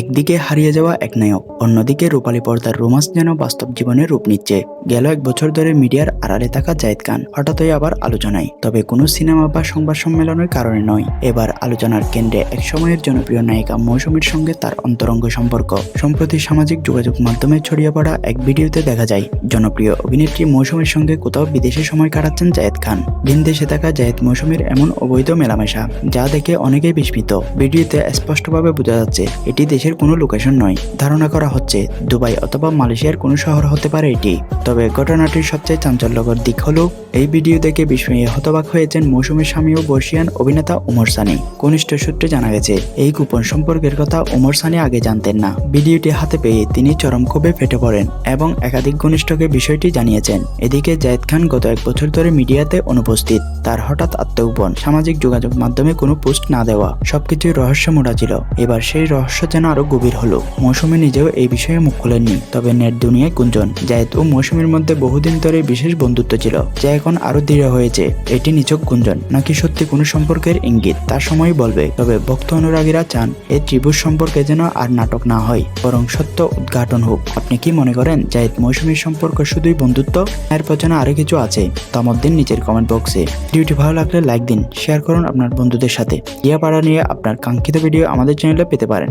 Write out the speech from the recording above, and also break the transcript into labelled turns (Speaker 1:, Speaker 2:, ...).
Speaker 1: একদিকে হারিয়ে যাওয়া এক নায়ক, অন্যদিকে রূপালী পর্দার রোমান্স যেন বাস্তব জীবনে রূপ নিচ্ছে। গেল এক বছর ধরে মিডিয়ার আড়ালে থাকা জায়েদ খান, হঠাৎই আবার আলোচনায়। তবে কোনো সিনেমা বা সংবাদ সম্মেলনের কারণে নয়। এবার আলোচনার কেন্দ্রে এক সময়ের জনপ্রিয় নায়িকা মৌসুমীর সঙ্গে তার অন্তরঙ্গ সম্পর্ক। সম্প্রতি সামাজিক যোগাযোগ মাধ্যমে ছড়িয়ে পড়া এক ভিডিওতে দেখা যায়, জনপ্রিয় অভিনেত্রী মৌসুমীর সঙ্গে কোথাও বিদেশে সময় কাটাচ্ছেন জায়েদ খান। ভিন দেশে থাকা জায়েদ মৌসুমীর এমন অবৈধ মেলামেশা, যা দেখে অনেকেই বিস্মিত। ভিডিওতে স্পষ্টভাবে বোঝা যাচ্ছে, এটি দেশের কোনো লোকেশন নয়। ধারণা করা হচ্ছে, দুবাই অথবা মালয়েশিয়ার কোনো শহর হতে পারে এটি। তবে ঘটনাটির সবচেয়ে চাঞ্চল্যকর দিক হলো, এই ভিডিও দেখে বিস্ময়ে হতবাক হয়েছেন মৌসুমীর স্বামী ও বর্ষিয়ান অভিনেতা ওমর সানি। কনিষ্ঠ সূত্রে জানা গেছে, এই গোপন সম্পর্কের কথা ওমর সানি আগে জানতেন না। ভিডিওটি হাতে পেয়ে তিনি চরম ক্ষোভে ফেটে পড়েন এবং একাধিক ঘনিষ্ঠকে বিষয়টি জানিয়েছেন। এদিকে জায়েদ খান গত এক বছর ধরে মিডিয়াতে অনুপস্থিত। তার হঠাৎ আত্মগোপন, সামাজিক যোগাযোগ মাধ্যমে কোনো পোস্ট না দেওয়া, সবকিছুই রহস্য মোড়া ছিল। এবার সেই রহস্য যেন আরও গভীর হলো। মৌসুমী নিজেও এই বিষয়ে মুখ খুলেননি, তবে নেট দুনিয়ায় গুঞ্জন। জায়েদ ও মৌসুমীর মধ্যে বহুদিন ধরে বিশেষ বন্ধুত্ব ছিল, যা এখন আরও দৃঢ় হয়েছে। এটি নিছক গুঞ্জন, নাকি সত্যি কোনো সম্পর্কের ইঙ্গিত? তার সময় বলবে, তবে ভক্ত অনুরাগীরা চান এই ত্রিভুজ সম্পর্কে যেন আর নাটক না হয়, বরং সত্য উদ্ঘাটন হোক। আপনি কি মনে করেন, জায়েদ, মৌসুমীর সম্পর্ক শুধুই বন্ধুত্ব, এর পেছনে আরও কিছু আছে? তামত দিন নিচের কমেন্ট বক্সে ভিডিওটি ভালো লাগলে লাইক দিন শেয়ার করুন আপনার বন্ধুদের সাথে। ইয়া পাড়া নিয়ে আপনার কাঙ্ক্ষিত ভিডিও আমাদের চ্যানেলে পেতে পারেন।